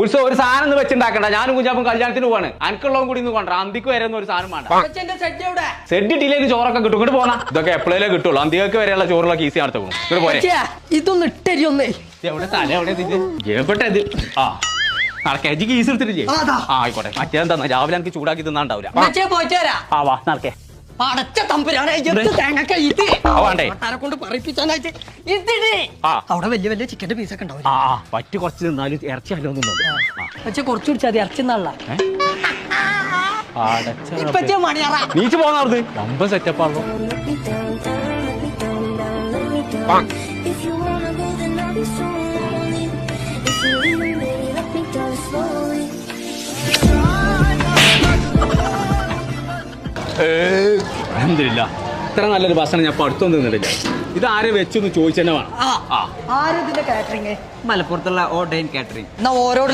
ഉത്സവം ഒരു സാധനം ഒന്ന് വെച്ചുണ്ടാക്കണ്ട. ഞാനും കുഞ്ഞാപ്പം കല്യാണത്തിന് പോവാണ്. അനക്കുള്ളവും കൂടി കൊണ്ട അന്തിക്ക് വരെ ഒന്നും ഒരു സാധനം വേണ്ട. അച്ഛന്റെ സെറ്റ് എവിടെ? സെഡ് ഇട്ടില്ലെങ്കിൽ ചോറൊക്കെ കിട്ടും. ഇങ്ങോട്ട് പോണ ഇതൊക്കെ എപ്പോഴേലും കിട്ടുള്ളൂ. അന്തികൾക്ക് വരെയുള്ള ചോറുകളൊക്കെ ഈസി നടത്തും ഇങ്ങോട്ട് പോരെ. ഇതൊന്ന് ഒന്നേ എവിടെ തല എവിടെ ആ. നടക്കേ എടുത്തിട്ട് ആയിക്കോട്ടെ. മറ്റേന്താ രാവിലെ എനിക്ക് ചൂടാക്കി തിന്നാണ്ടാവില്ല ആ വാ നടക്കേ. പടച്ച തമ്പുരാനെ എന്ത് തേങ്ങക്ക ഇത്? ആ, വേണ്ടേ? കൊണ്ട് പറയിപ്പിച്ചാനായിട്ട് ഇതിന്. ആ. അവിടെ വലിയ വലിയ ചിക്കന്റെ പീസൊക്കെ ഉണ്ടാവും ആ ആ പറ്റി കുറച്ച് തിന്നാലും ഇറച്ചി അല്ലോ തിന്നോളൂ കുറച്ച് കുടിച്ചാൽ മതി ഇറച്ചി നല്ല ഇപ്പൊ അച്ഛാ മണിയറ. നീച്ച് പോന്നവർന്ന് വമ്പ സെറ്റപ്പ് ആണല്ലോ. If you wanna go, then I'll be so lonely. അലഹമില്ല ഇത്ര നല്ലൊരു ഭക്ഷണം ഞാൻ പഠിത്തം അടുത്തൊന്നും നിന്നിട്ടില്ല ഇത് ആരെ വെച്ചൊന്ന് ചോദിച്ചു തന്നെ വേണം. ആ. ആ. ആരും ഇതിന്റെ കാറ്ററിംഗ് മലപ്പുറത്തുള്ള ഓൺലൈൻ കാറ്ററിംഗ് എന്നാ ഓരോ